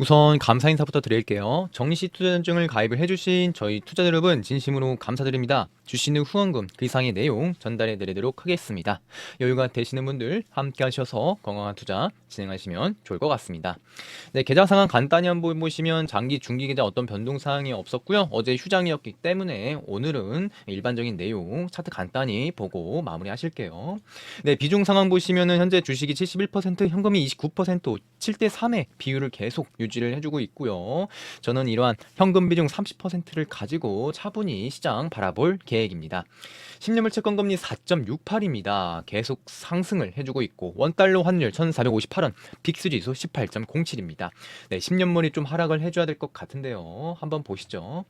우선 감사 인사부터 드릴게요. 정시 투자증을 가입을 해주신 저희 투자 자 여러분 진심으로 감사드립니다. 주시는 후원금 그 이상의 내용 전달해 드리도록 하겠습니다. 여유가 되시는 분들 함께 하셔서 건강한 투자 진행하시면 좋을 것 같습니다. 네, 계좌 상황 간단히 한번 보시면 장기 중기 계좌 어떤 변동 사항이 없었고요. 어제 휴장이었기 때문에 오늘은 일반적인 내용 차트 간단히 보고 마무리하실게요. 네, 비중 상황 보시면은 현재 주식이 71%, 현금이 29%, 7대 3의 비율을 계속 유지 를 해주고 있고요. 저는 이러한 현금 비중 30%를 가지고 차분히 시장 바라볼 계획입니다. 10년물 채권 금리 4.68입니다. 계속 상승을 해주고 있고 원달러 환율 1,458원, 빅스 지수 18.07입니다. 네, 10년물이 좀 하락을 해줘야 될 것 같은데요. 한번 보시죠.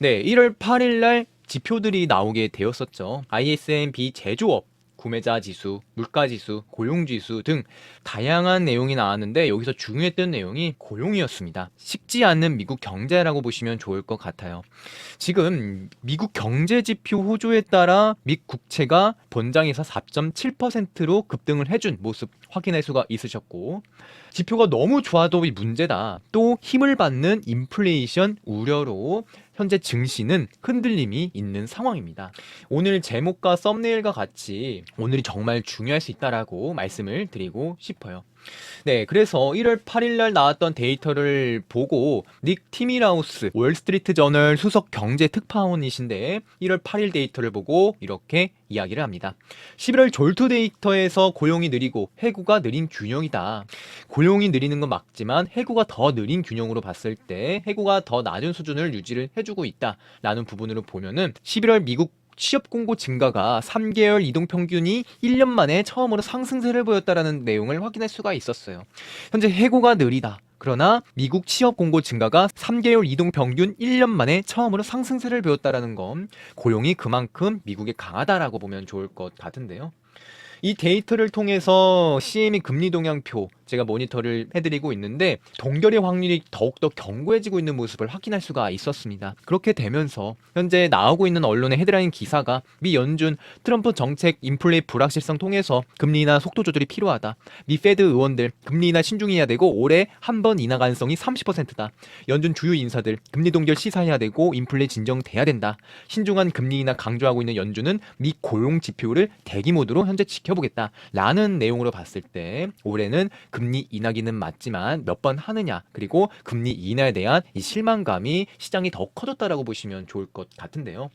네, 1월 8일 날 지표들이 나오게 되었었죠. ISM-B 제조업 구매자 지수, 물가 지수, 고용 지수 등 다양한 내용이 나왔는데 여기서 중요했던 내용이 고용이었습니다. 식지 않는 미국 경제라고 보시면 좋을 것 같아요. 지금 미국 경제 지표 호조에 따라 미 국채가 본장에서 4.7%로 급등을 해준 모습 확인할 수가 있으셨고 지표가 너무 좋아도 이 문제다. 또 힘을 받는 인플레이션 우려로 현재 증시는 흔들림이 있는 상황입니다. 오늘 제목과 썸네일과 같이 오늘이 정말 중요할 수 있다라고 말씀을 드리고 싶어요. 네, 그래서 1월 8일 날 나왔던 데이터를 보고 닉 티미라우스 월스트리트 저널 수석 경제 특파원이신데 1월 8일 데이터를 보고 이렇게 이야기를 합니다. 11월 졸투 데이터에서 고용이 느리고 해고가 느린 균형이다. 고용이 느리는 건 맞지만 해고가 더 느린 균형으로 봤을 때 해고가 더 낮은 수준을 유지를 해주고 있다라는 부분으로 보면은 11월 미국 취업 공고 증가가 3개월 이동 평균이 1년 만에 처음으로 상승세를 보였다라는 내용을 확인할 수가 있었어요. 현재 해고가 느리다. 그러나 미국 취업 공고 증가가 3개월 이동 평균 1년 만에 처음으로 상승세를 보였다라는 건 고용이 그만큼 미국에 강하다라고 보면 좋을 것 같은데요. 이 데이터를 통해서 CME 금리 동향표 제가 모니터를 해드리고 있는데 동결의 확률이 더욱더 견고해지고 있는 모습을 확인할 수가 있었습니다. 그렇게 되면서 현재 나오고 있는 언론의 헤드라인 기사가 미 연준 트럼프 정책 인플레 불확실성 통해서 금리 인하 속도 조절이 필요하다. 미 페드 의원들 금리 인하 신중해야 되고 올해 한 번 인하 가능성이 30%다. 연준 주요 인사들 금리 동결 시사해야 되고 인플레 진정돼야 된다. 신중한 금리 인하 강조하고 있는 연준은 미 고용 지표를 대기 모드로 현재 지켜보겠다. 라는 내용으로 봤을 때 올해는 금리 인하기는 맞지만 몇 번 하느냐 그리고 금리 인하에 대한 이 실망감이 시장이 더 커졌다라고 보시면 좋을 것 같은데요.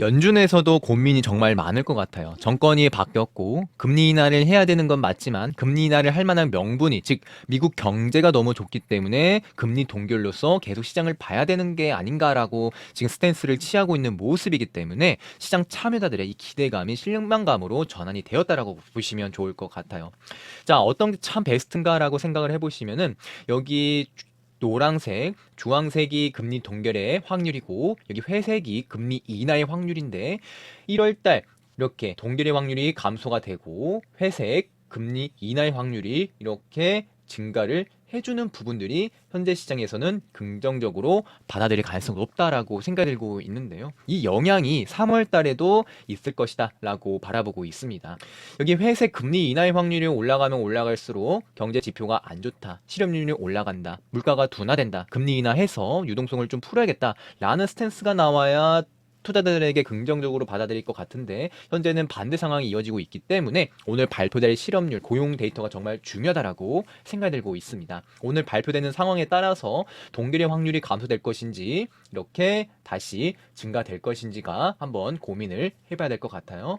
연준에서도 고민이 정말 많을 것 같아요. 정권이 바뀌었고 금리 인하를 해야 되는 건 맞지만 금리 인하를 할 만한 명분이 즉 미국 경제가 너무 좋기 때문에 금리 동결로서 계속 시장을 봐야 되는 게 아닌가라고 지금 스탠스를 취하고 있는 모습이기 때문에 시장 참여자들의 이 기대감이 실망감으로 전환이 되었다라고 보시면 좋을 것 같아요. 자, 어떤 게 참 베스트 인가라고 생각을 해보시면은 여기 노란색, 주황색이 금리 동결의 확률이고 여기 회색이 금리 인하의 확률인데 1월달 이렇게 동결의 확률이 감소가 되고 회색 금리 인하의 확률이 이렇게 증가를 해주는 부분들이 현재 시장에서는 긍정적으로 받아들일 가능성이 높다라고 생각이 들고 있는데요. 이 영향이 3월 달에도 있을 것이다 라고 바라보고 있습니다. 여기 회색 금리 인하의 확률이 올라가면 올라갈수록 경제 지표가 안 좋다. 실업률이 올라간다. 물가가 둔화된다. 금리 인하해서 유동성을 좀 풀어야겠다. 라는 스탠스가 나와야 투자자들에게 긍정적으로 받아들일 것 같은데 현재는 반대 상황이 이어지고 있기 때문에 오늘 발표될 실업률 고용 데이터가 정말 중요하다라고 생각이 들고 있습니다. 오늘 발표되는 상황에 따라서 동결의 확률이 감소될 것인지 이렇게 다시 증가될 것인지가 한번 고민을 해봐야 될 것 같아요.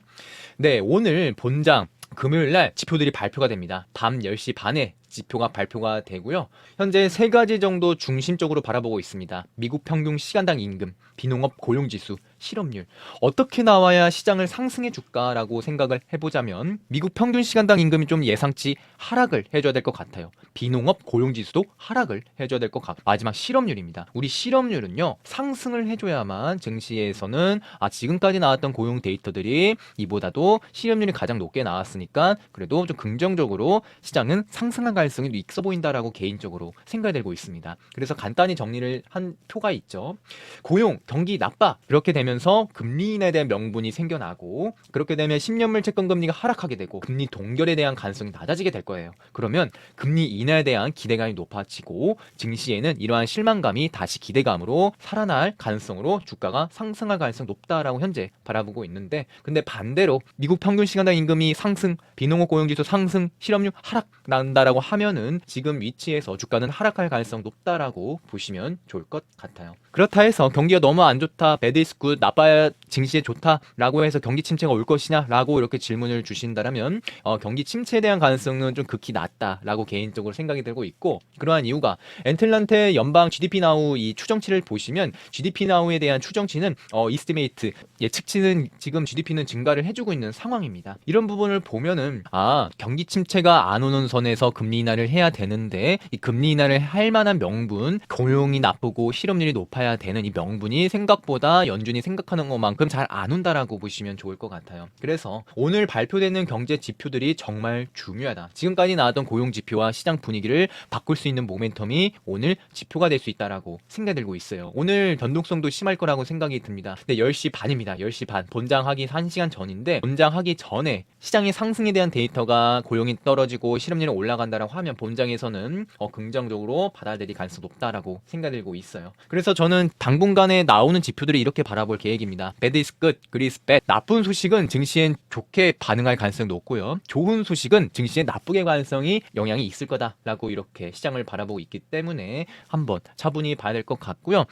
네, 오늘 본장 금요일 날 지표들이 발표가 됩니다. 밤 10시 반에 지표가 발표가 되고요. 현재 세 가지 정도 중심적으로 바라보고 있습니다. 미국 평균 시간당 임금, 비농업 고용 지수, 실업률. 어떻게 나와야 시장을 상승해 줄까라고 생각을 해보자면 미국 평균 시간당 임금이 좀 예상치 하락을 해줘야 될 것 같아요. 비농업 고용 지수도 하락을 해줘야 될 것 같고 마지막 실업률입니다. 우리 실업률은요 상승을 해줘야만 증시에서는 아 지금까지 나왔던 고용 데이터들이 이보다도 실업률이 가장 높게 나왔으니까 그래도 좀 긍정적으로 시장은 상승할 가능성이 있어 보인다라고 개인적으로 생각이 들고 있습니다. 그래서 간단히 정리를 한 표가 있죠. 고용, 경기 나빠 이렇게 되면서 금리 인하에 대한 명분이 생겨나고 그렇게 되면 10년물 채권 금리가 하락하게 되고 금리 동결에 대한 가능성이 낮아지게 될 거예요. 그러면 금리 인하에 대한 기대감이 높아지고 증시에는 이러한 실망감이 다시 기대감으로 살아날 가능성으로 주가가 상승할 가능성이 높다라고 현재 바라보고 있는데 근데 반대로 미국 평균 시간당 임금이 상승, 비농업 고용지수 상승, 실업률 하락 난다라고 하면은 지금 위치에서 주가는 하락할 가능성 높다라고 보시면 좋을 것 같아요. 그렇다 해서 경기가 너무 안 좋다, 배드 이스 굿, 나빠야 증시에 좋다라고 해서 경기 침체가 올 것이냐라고 이렇게 질문을 주신다면 어, 경기 침체에 대한 가능성은 좀 극히 낮다라고 개인적으로 생각이 들고 있고 그러한 이유가 엔틀란테 연방 GDP 나우 이 추정치를 보시면 GDP 나우에 대한 추정치는 어, 이스티메이트 예측치는 지금 GDP는 증가를 해주고 있는 상황입니다. 이런 부분을 보면은 아 경기 침체가 안 오는 선에서 금리 인하를 해야 되는데 이 금리 인하를 할 만한 명분 고용이 나쁘고 실업률이 높아야 되는 이 명분이 생각보다 연준이 생각하는 것만큼 잘 안 온다라고 보시면 좋을 것 같아요. 그래서 오늘 발표되는 경제 지표들이 정말 중요하다. 지금까지 나왔던 고용 지표와 시장 분위기를 바꿀 수 있는 모멘텀이 오늘 지표가 될 수 있다라고 생각이 들고 있어요. 오늘 변동성도 심할 거라고 생각이 듭니다. 근데 10시 반입니다. 10시 반. 본장하기 1시간 전인데 본장하기 전에 시장의 상승에 대한 데이터가 고용이 떨어지고 실업률이 올라간다라고 하면 본장에서는 어, 긍정적으로 받아들일 가능성이 높다라고 생각이 들고 있어요. 그래서 저는 당분간에 나오는 지표들을 이렇게 바라볼 계획입니다. 배드 이스 끝, 그리스 뱃. 나쁜 소식은 증시엔 좋게 반응할 가능성이 높고요. 좋은 소식은 증시에 나쁘게 가능성이 영향이 있을 거다라고 이렇게 시장을 바라보고 있기 때문에 한번 차분히 봐야 될 것 같고요.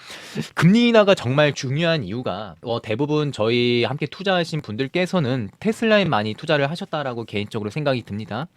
금리 인하가 정말 중요한 이유가 어, 대부분 저희 함께 투자하신 분들께서는 테슬라에 많이 투자를 하셨다라고 개인적으로 생각이 듭니다.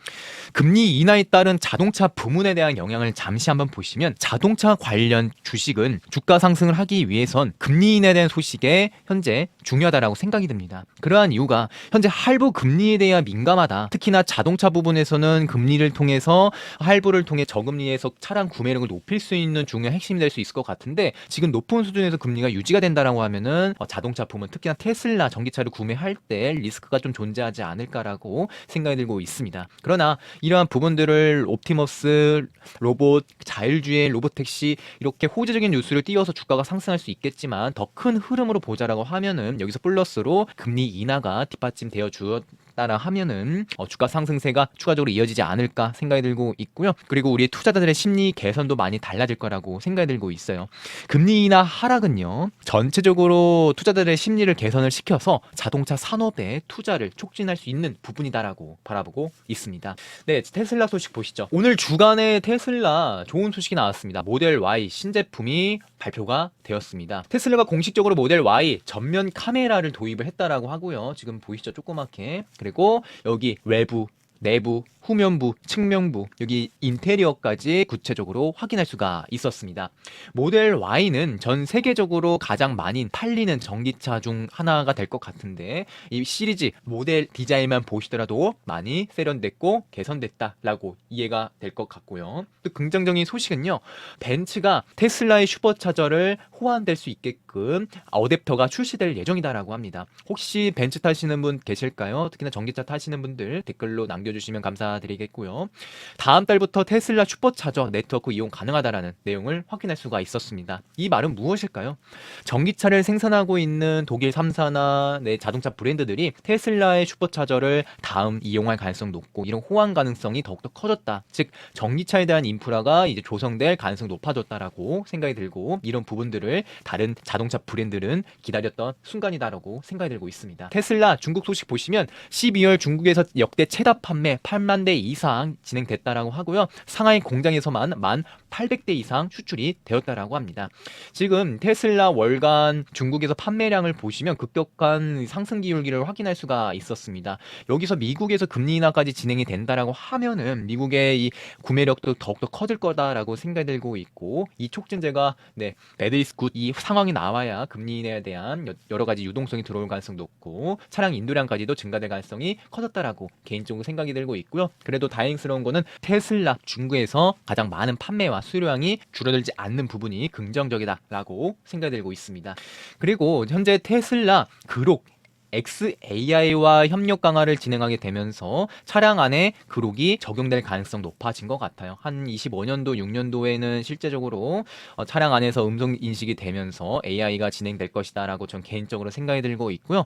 금리 인하에 따른 자동차 부문에 대한 영향을 잠시 한번 보시면 자동차 관련 주식은 주가 상승 을 하기 위해선 금리 인하에 대한 소식에 현재 중요하다라고 생각이 듭니다. 그러한 이유가 현재 할부 금리에 대한 민감하다. 특히나 자동차 부분에서는 금리를 통해서 할부를 통해 저금리에서 차량 구매력을 높일 수 있는 중요한 핵심이 될 수 있을 것 같은데 지금 높은 수준에서 금리가 유지가 된다라고 하면은 어, 자동차 부문 특히나 테슬라 전기차를 구매할 때 리스크가 좀 존재하지 않을까라고 생각이 들고 있습니다. 그러나 이러한 부분들을 옵티머스, 로봇, 자율주행, 로봇 택시 이렇게 호재적인 뉴스를 띄워서 주 가가 상승할 수 있겠지만 더 큰 흐름으로 보자라고 하면은 여기서 플러스로 금리 인하가 뒷받침되어 주어 따라 하면은 어, 주가 상승세가 추가적으로 이어지지 않을까 생각이 들고 있고요. 그리고 우리 투자자들의 심리 개선도 많이 달라질 거라고 생각이 들고 있어요. 금리 인하 하락은요. 전체적으로 투자자들의 심리를 개선을 시켜서 자동차 산업에 투자를 촉진할 수 있는 부분이다라고 바라보고 있습니다. 네, 테슬라 소식 보시죠. 오늘 주간에 테슬라 좋은 소식이 나왔습니다. 모델 Y 신제품이 발표가 되었습니다. 테슬라가 공식적으로 모델 Y 전면 카메라를 도입을 했다라고 하고요. 지금 보이시죠? 조그맣게. 그리고 여기 외부 내부, 후면부, 측면부, 여기 인테리어까지 구체적으로 확인할 수가 있었습니다. 모델 Y는 전 세계적으로 가장 많이 팔리는 전기차 중 하나가 될 것 같은데 이 시리즈 모델 디자인만 보시더라도 많이 세련됐고 개선됐다라고 이해가 될 것 같고요. 또 긍정적인 소식은요. 벤츠가 테슬라의 슈퍼차저를 호환될 수 있게끔 어댑터가 출시될 예정이다라고 합니다. 혹시 벤츠 타시는 분 계실까요? 특히나 전기차 타시는 분들 댓글로 남겨 주시면 감사드리겠고요. 다음 달부터 테슬라 슈퍼차저 네트워크 이용 가능하다라는 내용을 확인할 수가 있었습니다. 이 말은 무엇일까요? 전기차를 생산하고 있는 독일 3사나 네, 자동차 브랜드들이 테슬라의 슈퍼차저를 다음 이용할 가능성 높고 이런 호환 가능성이 더욱더 커졌다. 즉 전기차에 대한 인프라가 이제 조성될 가능성이 높아졌다라고 생각이 들고 이런 부분들을 다른 자동차 브랜드는 기다렸던 순간이다라고 생각이 들고 있습니다. 테슬라 중국 소식 보시면 12월 중국에서 역대 최다 판매 8만 대 이상 진행됐다라고 하고요. 상하이 공장에서만 만 800대 이상 수출이 되었다라고 합니다. 지금 테슬라 월간 중국에서 판매량을 보시면 급격한 상승 기울기를 확인할 수가 있었습니다. 여기서 미국에서 금리 인하까지 진행이 된다라고 하면은 미국의 이 구매력도 더욱더 커질 거다라고 생각이 들고 있고 이 촉진제가 네 배드이스 굿이 상황이 나와야 금리 인하에 대한 여- 여러 가지 유동성이 들어올 가능성도 높고 차량 인도량까지도 증가될 가능성이 커졌다라고 개인적으로 생각이 들고 있고요. 그래도 다행스러운 거는 테슬라 중국에서 가장 많은 판매와 수요량이 줄어들지 않는 부분이 긍정적이다라고 생각이 들고 있습니다. 그리고 현재 테슬라 그록 XAI와 협력 강화를 진행하게 되면서 차량 안에 그록이 적용될 가능성 높아진 것 같아요. 한 25년도, 6년도에는 실제적으로 어, 차량 안에서 음성 인식이 되면서 AI가 진행될 것이다라고 전 개인적으로 생각이 들고 있고요.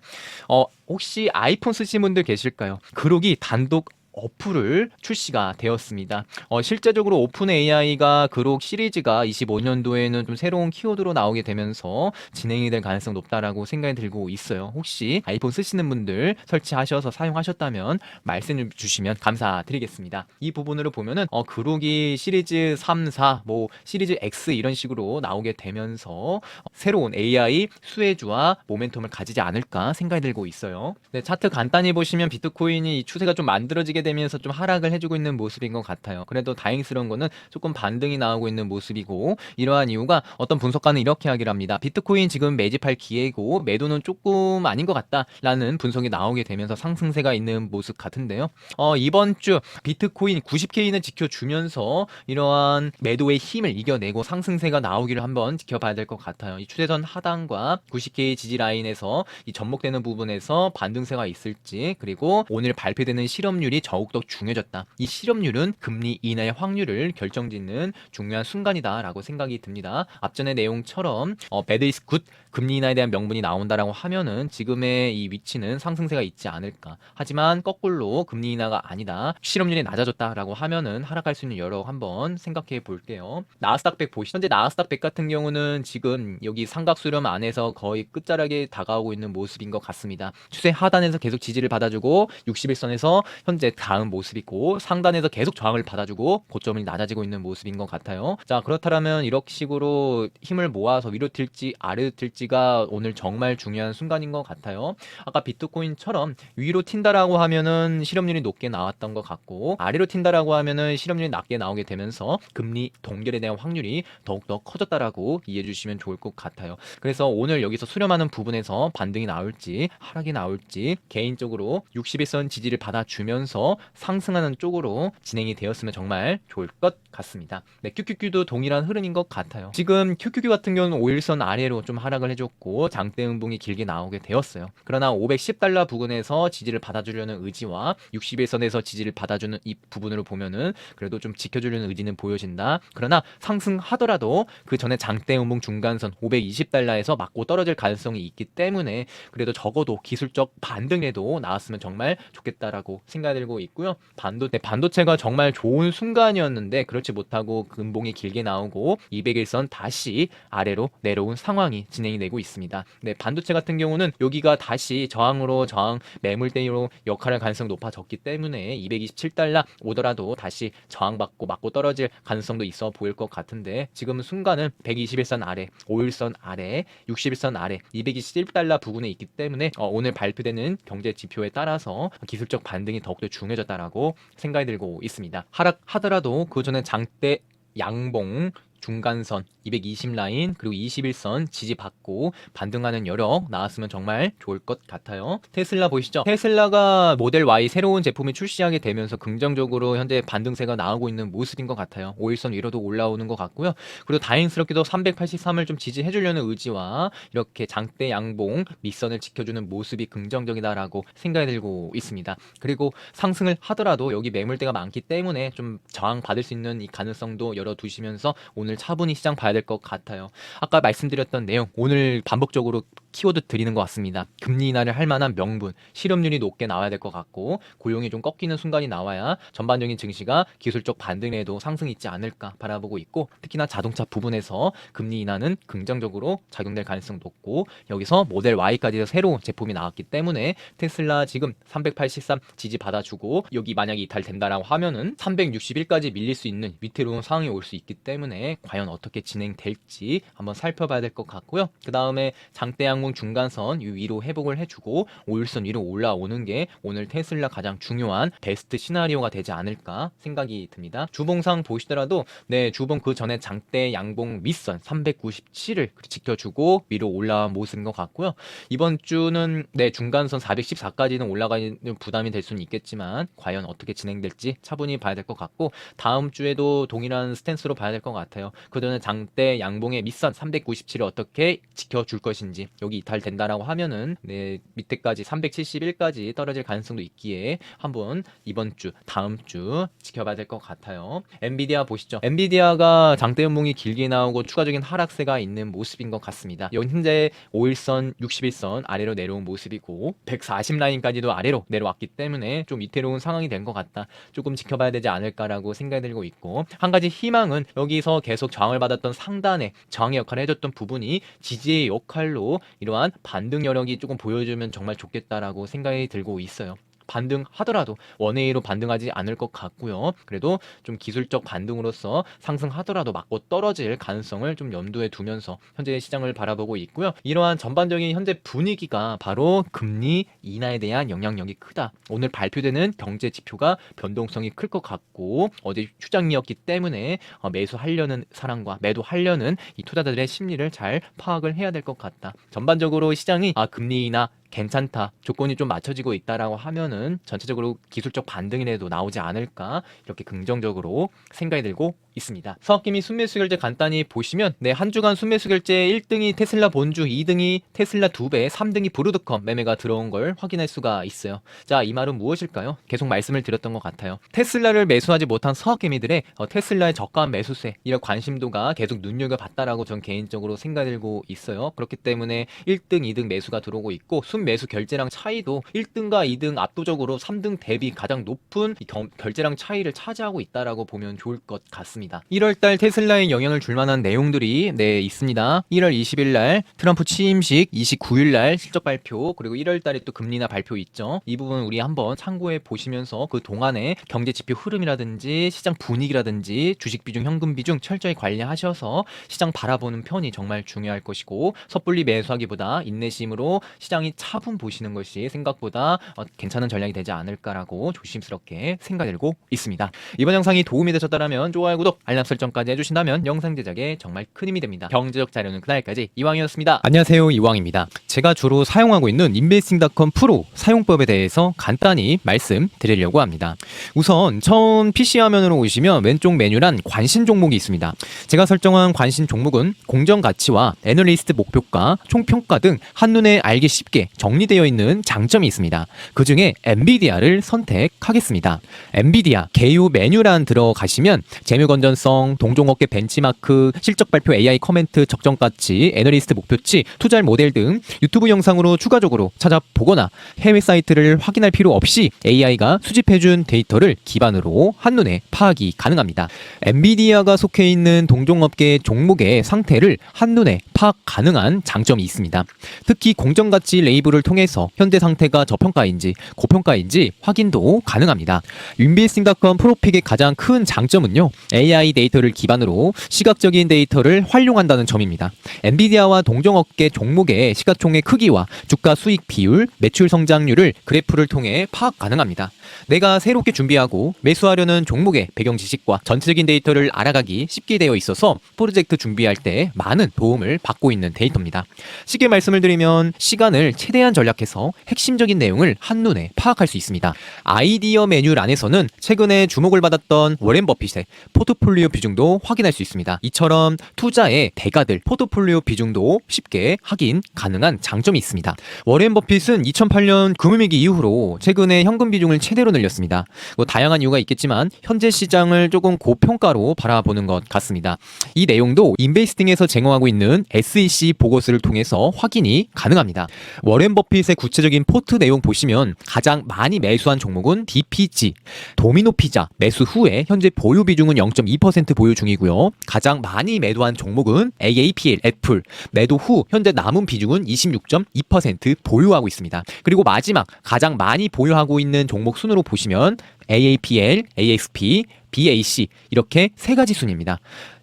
어, 혹시 아이폰 쓰신 분들 계실까요? 그록이 단독 어플을 출시가 되었습니다. 어, 실제적으로 오픈 AI가 그록 시리즈가 25년도에는 좀 새로운 키워드로 나오게 되면서 진행이 될 가능성 높다라고 생각이 들고 있어요. 혹시 아이폰 쓰시는 분들 설치하셔서 사용하셨다면 말씀 주시면 감사드리겠습니다. 이 부분으로 보면은 어, 그록이 시리즈 3, 4, 뭐 시리즈 X 이런 식으로 나오게 되면서 어, 새로운 AI 수혜주와 모멘텀을 가지지 않을까 생각이 들고 있어요. 네, 차트 간단히 보시면 비트코인이 이 추세가 좀 만들어지게 되면서 좀 하락을 해주고 있는 모습인 것 같아요. 그래도 다행스러운 거는 조금 반등이 나오고 있는 모습이고 이러한 이유가 어떤 분석가는 이렇게 하기를 합니다. 비트코인 지금 매집할 기회고 매도는 조금 아닌 것 같다라는 분석이 나오게 되면서 상승세가 있는 모습 같은데요. 어, 이번 주 비트코인 90K는 지켜주면서 이러한 매도의 힘을 이겨내고 상승세가 나오기를 한번 지켜봐야 될 것 같아요. 이 추세선 하단과 90K 지지 라인에서 이 접목되는 부분에서 반등세가 있을지 그리고 오늘 발표되는 실업률이 더욱더 중요해졌다. 이 실업률은 금리 인하의 확률을 결정짓는 중요한 순간이다라고 생각이 듭니다. 앞전의 내용처럼 어, 배드 이스 굿 금리 인하에 대한 명분이 나온다라고 하면은 지금의 이 위치는 상승세가 있지 않을까. 하지만 거꾸로 금리 인하가 아니다. 실업률이 낮아졌다라고 하면은 하락할 수 있는 여러 한번 생각해 볼게요. 나스닥 100 보시죠. 현재 나스닥 100 같은 경우는 지금 여기 삼각 수렴 안에서 거의 끝자락에 다가오고 있는 모습인 것 같습니다. 추세 하단에서 계속 지지를 받아주고 61선에서 현재 다음 모습이고 상단에서 계속 저항을 받아주고 고점이 낮아지고 있는 모습인 것 같아요. 자 그렇다면 이렇게 식으로 힘을 모아서 위로 튈지 아래로 튈지가 오늘 정말 중요한 순간인 것 같아요. 아까 비트코인처럼 위로 튄다라고 하면은 실업률이 높게 나왔던 것 같고 아래로 튄다라고 하면은 실업률이 낮게 나오게 되면서 금리 동결에 대한 확률이 더욱더 커졌다라고 이해해 주시면 좋을 것 같아요. 그래서 오늘 여기서 수렴하는 부분에서 반등이 나올지 하락이 나올지 개인적으로 61선 지지를 받아주면서 상승하는 쪽으로 진행이 되었으면 정말 좋을 것 같습니다. 네, QQQ도 동일한 흐름인 것 같아요. 지금 QQQ 같은 경우는 5일선 아래로 좀 하락을 해줬고 장대 음봉이 길게 나오게 되었어요. 그러나 510달러 부근에서 지지를 받아주려는 의지와 61선에서 지지를 받아주는 이 부분으로 보면은 그래도 좀 지켜주려는 의지는 보여진다. 그러나 상승하더라도 그 전에 장대 음봉 중간선 520달러에서 맞고 떨어질 가능성이 있기 때문에 그래도 적어도 기술적 반등에도 나왔으면 정말 좋겠다라고 생각이 들고 있고요. 반도체 반도체가 정말 좋은 순간이었는데 그렇지 못하고 근봉이 길게 나오고 200일선 다시 아래로 내려온 상황이 진행이 되고 있습니다. 네, 반도체 같은 경우는 여기가 다시 저항으로 저항 매물대로 역할할 가능성이 높아졌기 때문에 227달러 오더라도 다시 저항받고 맞고 떨어질 가능성도 있어 보일 것 같은데 지금은 순간은 121선 아래, 5일선 아래, 61선 아래, 221달러 부근에 있기 때문에 어, 오늘 발표되는 경제 지표에 따라서 기술적 반등이 더욱더 중요 해졌다라고 생각이 들고 있습니다. 하락하더라도 그 전에 장대 양봉 중간선 220 라인 그리고 21선 지지받고 반등하는 여력 나왔으면 정말 좋을 것 같아요. 테슬라 보이시죠? 테슬라가 모델 Y 새로운 제품이 출시하게 되면서 긍정적으로 현재 반등세가 나오고 있는 모습인 것 같아요. 5일선 위로도 올라오는 것 같고요. 그리고 다행스럽게도 383을 좀 지지해 주려는 의지와 이렇게 장대 양봉 밑선을 지켜주는 모습이 긍정적이다라고 생각이 들고 있습니다. 그리고 상승을 하더라도 여기 매물대가 많기 때문에 좀 저항 받을 수 있는 이 가능성도 열어두시면서 오늘 차분히 시장 봐야 될 것 같아요. 아까 말씀드렸던 내용 오늘 반복적으로 키워드 드리는 것 같습니다. 금리 인하를 할 만한 명분, 실업률이 높게 나와야 될 것 같고 고용이 좀 꺾이는 순간이 나와야 전반적인 증시가 기술적 반등에도 상승이 있지 않을까 바라보고 있고 특히나 자동차 부분에서 금리 인하는 긍정적으로 작용될 가능성 높고 여기서 모델 Y까지 새로운 제품이 나왔기 때문에 테슬라 지금 383 지지 받아주고 여기 만약에 이탈된다라고 하면은 361까지 밀릴 수 있는 위태로운 상황이 올 수 있기 때문에 과연 어떻게 진행될지 한번 살펴봐야 될 것 같고요. 그 다음에 장대양 항공 중간선 위로 회복을 해주고 5일선 위로 올라오는 게 오늘 테슬라 가장 중요한 베스트 시나리오가 되지 않을까 생각이 듭니다. 주봉상 보시더라도 네 주봉 그 전에 장대 양봉 밑선 397을 지켜주고 위로 올라온 모습인 것 같고요. 이번 주는 네 중간선 414까지는 올라가는 부담이 될 수는 있겠지만 과연 어떻게 진행될지 차분히 봐야 될 것 같고 다음 주에도 동일한 스탠스로 봐야 될 것 같아요. 그동안 장대 양봉의 밑선 397을 어떻게 지켜줄 것인지 여기 이탈된다라고 하면은 네 밑에까지 371까지 떨어질 가능성도 있기에 한번 이번 주 다음 주 지켜봐야 될 것 같아요. 엔비디아 보시죠. 엔비디아가 장대 연봉이 길게 나오고 추가적인 하락세가 있는 모습인 것 같습니다. 여기 현재 5일선, 61선 아래로 내려온 모습이고 140 라인까지도 아래로 내려왔기 때문에 좀 위태로운 상황이 된 것 같다. 조금 지켜봐야 되지 않을까라고 생각이 들고 있고 한 가지 희망은 여기서 계속 저항을 받았던 상단에 저항의 역할을 해줬던 부분이 지지의 역할로 이러한 반등 여력이 조금 보여주면 정말 좋겠다라고 생각이 들고 있어요. 반등하더라도 원웨이로 반등하지 않을 것 같고요. 그래도 좀 기술적 반등으로서 상승하더라도 맞고 떨어질 가능성을 좀 염두에 두면서 현재 시장을 바라보고 있고요. 이러한 전반적인 현재 분위기가 바로 금리 인하에 대한 영향력이 크다. 오늘 발표되는 경제 지표가 변동성이 클 것 같고 어제 휴장이었기 때문에 어, 매수하려는 사람과 매도하려는 이 투자자들의 심리를 잘 파악을 해야 될 것 같다. 전반적으로 시장이 아 금리 인하 괜찮다 조건이 좀 맞춰지고 있다라고 하면은 전체적으로 기술적 반등이라도 나오지 않을까 이렇게 긍정적으로 생각이 들고 있습니다. 서학김이 순매수 결제 간단히 보시면 네 한 주간 순매수 결제 1등이 테슬라 본주, 2등이 테슬라 2배, 3등이 브루드컴 매매가 들어온 걸 확인할 수가 있어요. 자 이 말은 무엇일까요? 계속 말씀을 드렸던 것 같아요. 테슬라를 매수하지 못한 서학개미들의 어, 테슬라의 저가한 매수세 이런 관심도가 계속 눈여겨봤다라고 전 개인적으로 생각이 들고 있어요. 그렇기 때문에 1등, 2등 매수가 들어오고 있고 순매수 결제량 차이도 1등과 2등 압도적으로 3등 대비 가장 높은 결제량 차이를 차지하고 있다라고 보면 좋을 것 같습니다. 1월달 테슬라에 영향을 줄 만한 내용들이 네 있습니다. 1월 20일 날 트럼프 취임식, 29일 날 실적 발표, 그리고 1월 달에 또 금리나 발표 있죠. 이 부분 우리 한번 참고해 보시면서 그 동안에 경제 지표 흐름이라든지 시장 분위기라든지 주식 비중, 현금 비중 철저히 관리하셔서 시장 바라보는 편이 정말 중요할 것이고 섣불리 매수하기보다 인내심으로 시장이 차분 보시는 것이 생각보다 어, 괜찮은 전략이 되지 않을까라고 조심스럽게 생각이 들고 있습니다. 이번 영상이 도움이 되셨다면 좋아요, 구독, 알람 설정까지 해주신다면 영상 제작에 정말 큰 힘이 됩니다. 경제적 자료는 그날까지 이왕이었습니다. 안녕하세요, 이왕입니다. 제가 주로 사용하고 있는 인베스팅닷컴 프로 사용법에 대해서 간단히 말씀드리려고 합니다. 우선 처음 PC 화면으로 오시면 왼쪽 메뉴란 관심 종목이 있습니다. 제가 설정한 관심 종목은 공정 가치와 애널리스트 목표가, 총평가 등 한눈에 알기 쉽게 정리되어 있는 장점이 있습니다. 그 중에 엔비디아를 선택하겠습니다. 엔비디아 개요 메뉴란 들어가시면 재무 건 전성, 동종업계 벤치마크, 실적 발표 AI 커멘트, 적정 가치, 애널리스트 목표치, 투자 모델 등 유튜브 영상으로 추가적으로 찾아보거나 해외 사이트를 확인할 필요 없이 AI가 수집해준 데이터를 기반으로 한눈에 파악이 가능합니다. 엔비디아가 속해 있는 동종업계 종목의 상태를 한눈에 파악 가능한 장점이 있습니다. 특히 공정가치 레이블을 통해서 현재 상태가 저평가인지 고평가인지 확인도 가능합니다. 윈비스팅닷컴 프로픽의 가장 큰 장점은요. 데이터를 기반으로 시각적인 데이터를 활용한다는 점입니다. 엔비디아와 동종업계 종목의 시가총액 크기와 주가 수익 비율, 매출 성장률을 그래프를 통해 파악 가능합니다. 내가 새롭게 준비하고 매수하려는 종목의 배경 지식과 전체적인 데이터를 알아가기 쉽게 되어 있어서 프로젝트 준비할 때 많은 도움을 받고 있는 데이터입니다. 쉽게 말씀을 드리면 시간을 최대한 전략해서 핵심적인 내용을 한눈에 파악할 수 있습니다. 아이디어 메뉴란에서는 최근에 주목을 받았던 워렌 버핏의 포트 폴리오 비중도 확인할 수 있습니다. 이처럼 투자의 대가들 포트폴리오 비중도 쉽게 확인 가능한 장점이 있습니다. 워렌 버핏은 2008년 금융위기 이후로 최근에 현금 비중을 최대로 늘렸습니다. 뭐 다양한 이유가 있겠지만 현재 시장을 조금 고평가로 바라보는 것 같습니다. 이 내용도 인베이스팅에서 제공하고 있는 SEC 보고서를 통해서 확인이 가능합니다. 워렌 버핏의 구체적인 포트 내용 보시면 가장 많이 매수한 종목은 DPG, 도미노 피자 매수 후에 현재 보유 비중은 0.2% 보유 중이고요. 가장 많이 매도한 종목은 AAPL 애플 매도 후 현재 남은 비중은 26.2% 보유하고 있습니다. 그리고 마지막 가장 많이 보유하고 있는 종목 순으로 보시면 AAPL, AXP, BAC 이렇게 세 가지 순입니다.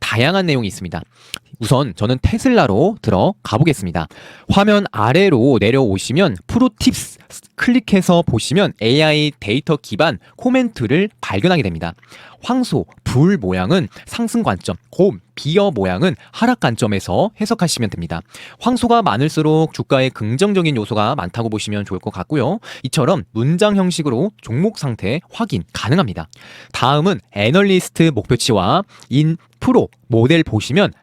다양한 내용이 있습니다. 우선 저는 테슬라로 들어가 보겠습니다. 화면 아래로 내려오시면 프로팁스 클릭해서 보시면 AI 데이터 기반 코멘트를 발견하게 됩니다. 황소, 불 모양은 상승 관점, 곰, 비어 모양은 하락 관점에서 해석하시면 됩니다. 황소가 많을수록 주가에 긍정적인 요소가 많다고 보시면 좋을 것 같고요. 이처럼 문장 형식으로 종목 상태 확인 가능합니다. 다음은 애널리스트 목표치와 인 프로 모델 보시면